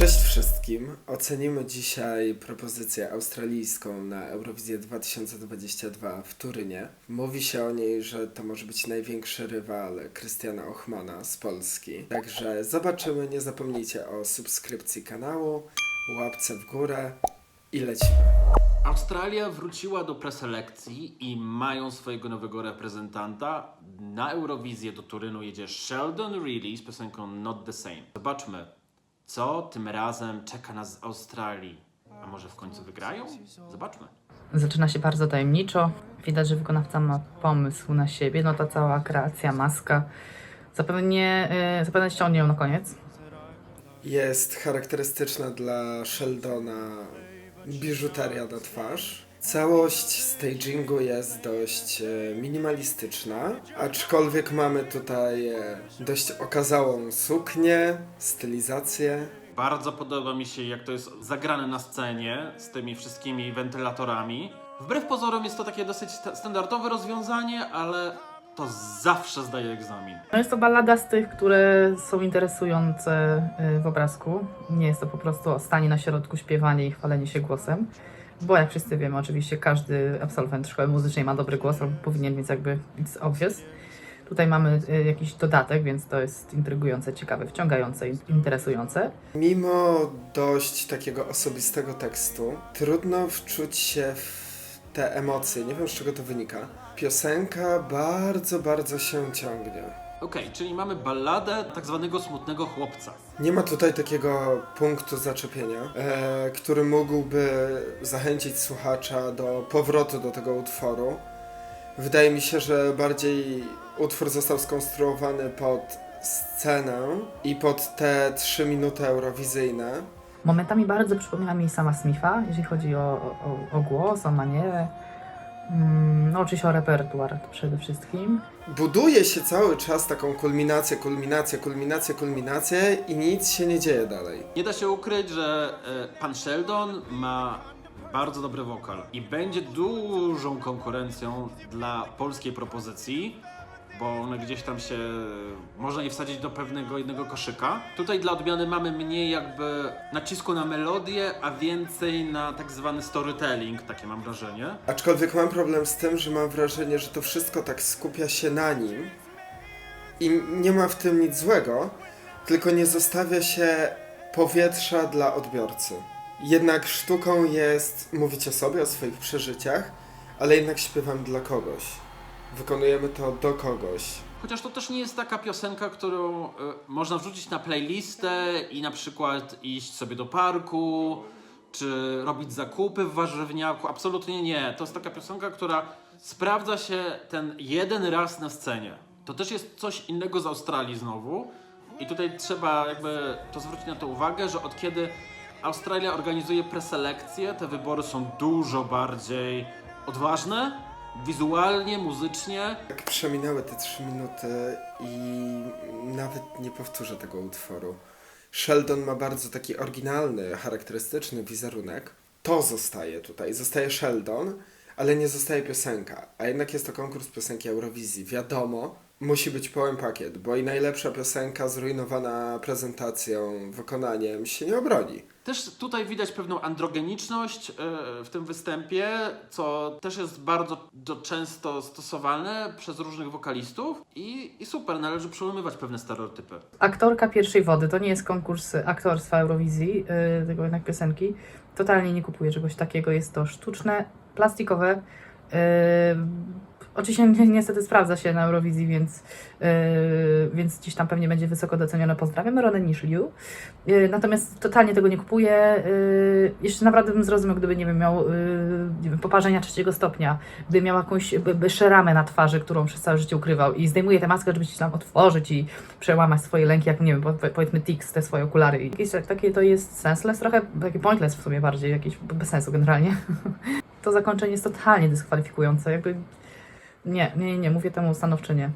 Cześć wszystkim. Ocenimy dzisiaj propozycję australijską na Eurowizję 2022 w Turynie. Mówi się o niej, że to może być największy rywal Krystiana Ochmana z Polski. Także zobaczymy. Nie zapomnijcie o subskrypcji kanału, łapce w górę i lecimy. Australia wróciła do preselekcji i mają swojego nowego reprezentanta. Na Eurowizję do Turynu jedzie Sheldon Reilly z piosenką Not the Same. Zobaczmy, co tym razem czeka nas z Australii. A może w końcu wygrają? Zobaczmy. Zaczyna się bardzo tajemniczo. Widać, że wykonawca ma pomysł na siebie. No ta cała kreacja, maska. Zapewne, yy, zapewne ściągnie ją na koniec. Jest charakterystyczna dla Sheldona biżuteria na twarz. Całość stagingu jest dość e, minimalistyczna, aczkolwiek mamy tutaj e, dość okazałą suknię, stylizację. Bardzo podoba mi się, jak to jest zagrane na scenie z tymi wszystkimi wentylatorami. Wbrew pozorom jest to takie dosyć sta- standardowe rozwiązanie, ale to zawsze zdaje egzamin. No jest to ballada z tych, które są interesujące yy, w obrazku. Nie jest to po prostu stanie na środku, śpiewanie i chwalenie się głosem. Bo jak wszyscy wiemy, oczywiście każdy absolwent szkoły muzycznej ma dobry głos, albo powinien, więc jakby it's obvious. Tutaj mamy y, jakiś dodatek, więc to jest intrygujące, ciekawe, wciągające, interesujące. Mimo dość takiego osobistego tekstu, trudno wczuć się w te emocje. Nie wiem z czego to wynika. Piosenka bardzo, bardzo się ciągnie. Okej, czyli mamy balladę tak zwanego smutnego chłopca. Nie ma tutaj takiego punktu zaczepienia, e, który mógłby zachęcić słuchacza do powrotu do tego utworu. Wydaje mi się, że bardziej utwór został skonstruowany pod scenę i pod te trzy minuty eurowizyjne. Momentami bardzo przypomina mi sama Smitha, jeżeli chodzi o, o, o głos, o manierę. Mm, no oczywiście o repertuar przede wszystkim. Buduje się cały czas taką kulminację, kulminację, kulminację, kulminację i nic się nie dzieje dalej. Nie da się ukryć, że e, pan Sheldon ma bardzo dobry wokal i będzie dużą konkurencją dla polskiej propozycji, bo one gdzieś tam się można je wsadzić do pewnego jednego koszyka. Tutaj dla odmiany mamy mniej jakby nacisku na melodię, a więcej na tak zwany storytelling, takie mam wrażenie. Aczkolwiek mam problem z tym, że mam wrażenie, że to wszystko tak skupia się na nim i nie ma w tym nic złego, tylko nie zostawia się powietrza dla odbiorcy. Jednak sztuką jest mówić o sobie, o swoich przeżyciach, ale jednak śpiewam dla kogoś. Wykonujemy to do kogoś. Chociaż to też nie jest taka piosenka, którą y, można wrzucić na playlistę i na przykład iść sobie do parku, czy robić zakupy w warzywniaku. Absolutnie nie. To jest taka piosenka, która sprawdza się ten jeden raz na scenie. To też jest coś innego z Australii znowu. I tutaj trzeba jakby to zwrócić na to uwagę, że od kiedy Australia organizuje preselekcję, te wybory są dużo bardziej odważne, wizualnie, muzycznie. Jak przeminęły te trzy minuty i nawet nie powtórzę tego utworu. Sheldon ma bardzo taki oryginalny, charakterystyczny wizerunek. To zostaje tutaj. Zostaje Sheldon, ale nie zostaje piosenka. A jednak jest to konkurs piosenki Eurowizji. Wiadomo, musi być pełen pakiet, bo i najlepsza piosenka zrujnowana prezentacją, wykonaniem się nie obroni. Też tutaj widać pewną androgeniczność e, w tym występie, co też jest bardzo do, często stosowane przez różnych wokalistów i, i super, należy przełamywać pewne stereotypy. Aktorka pierwszej wody to nie jest konkurs aktorstwa Eurowizji, yy, tylko jednak piosenki. Totalnie nie kupuję czegoś takiego. Jest to sztuczne, plastikowe. Yy, oczywiście ni- niestety sprawdza się na Eurowizji, więc, yy, więc gdzieś tam pewnie będzie wysoko docenione. Pozdrawiamy Ronę Nishliu. Yy, natomiast totalnie tego nie kupuję. Yy, jeszcze naprawdę bym zrozumiał, gdyby, nie wiem, miał yy, nie wiem, poparzenia trzeciego stopnia, by miał jakąś by, by szeramę na twarzy, którą przez całe życie ukrywał i zdejmuje tę maskę, żeby się tam otworzyć i przełamać swoje lęki, jak nie wiem, po, po- powiedzmy Tix, te swoje okulary. I jakieś tak- takie to jest senseless, trochę takie pointless w sobie bardziej, jakieś bez sensu generalnie. to zakończenie jest totalnie dyskwalifikujące, jakby nie, nie, nie, mówię temu stanowczo nie.